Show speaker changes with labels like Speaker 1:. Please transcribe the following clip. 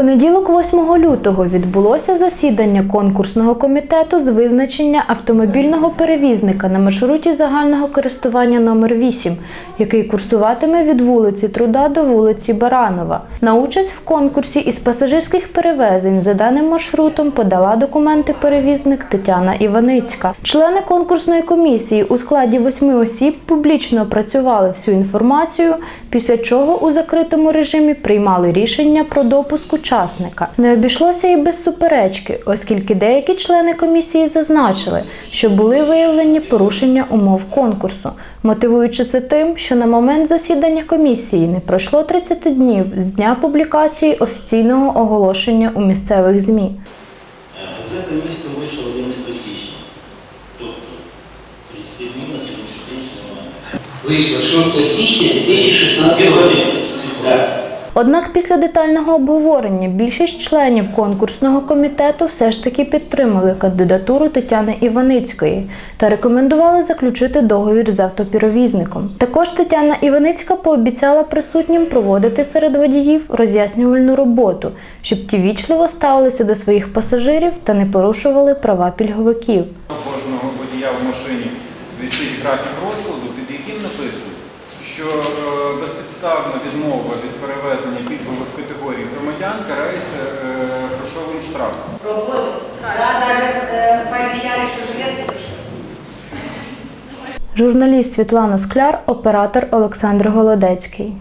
Speaker 1: понеділок, 8 лютого, відбулося засідання конкурсного комітету з визначення автомобільного перевізника на маршруті загального користування номер 8 який курсуватиме від вулиці Труда до вулиці Баранова. На участь в конкурсі із пасажирських перевезень за даним маршрутом подала документи перевізник Тетяна Іваницька. Члени конкурсної комісії у складі восьми осіб публічно опрацювали всю інформацію, після чого у закритому режимі приймали рішення про допуск учасника. Не обійшлося і без суперечки, оскільки деякі члени комісії зазначили, що були виявлені порушення умов конкурсу, мотивуючи це тим, що на момент засідання комісії не пройшло 30 днів з дня публікації офіційного оголошення у місцевих ЗМІ.
Speaker 2: Газета місто вийшла 11 січня. Тобто 30 днів на сьогоднішній день немає.
Speaker 3: Вийшло 6 січня 2016
Speaker 2: Дві
Speaker 3: року.
Speaker 1: Однак після детального обговорення більшість членів конкурсного комітету все ж таки підтримали кандидатуру Тетяни Іваницької та рекомендували заключити договір з автоперевізником. Також Тетяна Іваницька пообіцяла присутнім проводити серед водіїв роз'яснювальну роботу, щоб ті вічливо ставилися до своїх пасажирів та не порушували права пільговиків.
Speaker 4: Кожного водія в машині висить графік розкладу, під яким написано, що е, безпідставна відмова від перевезення пільгових категорій громадян карається е, грошовим штрафом.
Speaker 5: Жилет будет.
Speaker 1: Журналіст Світлана Скляр, оператор Олександр Голодецький.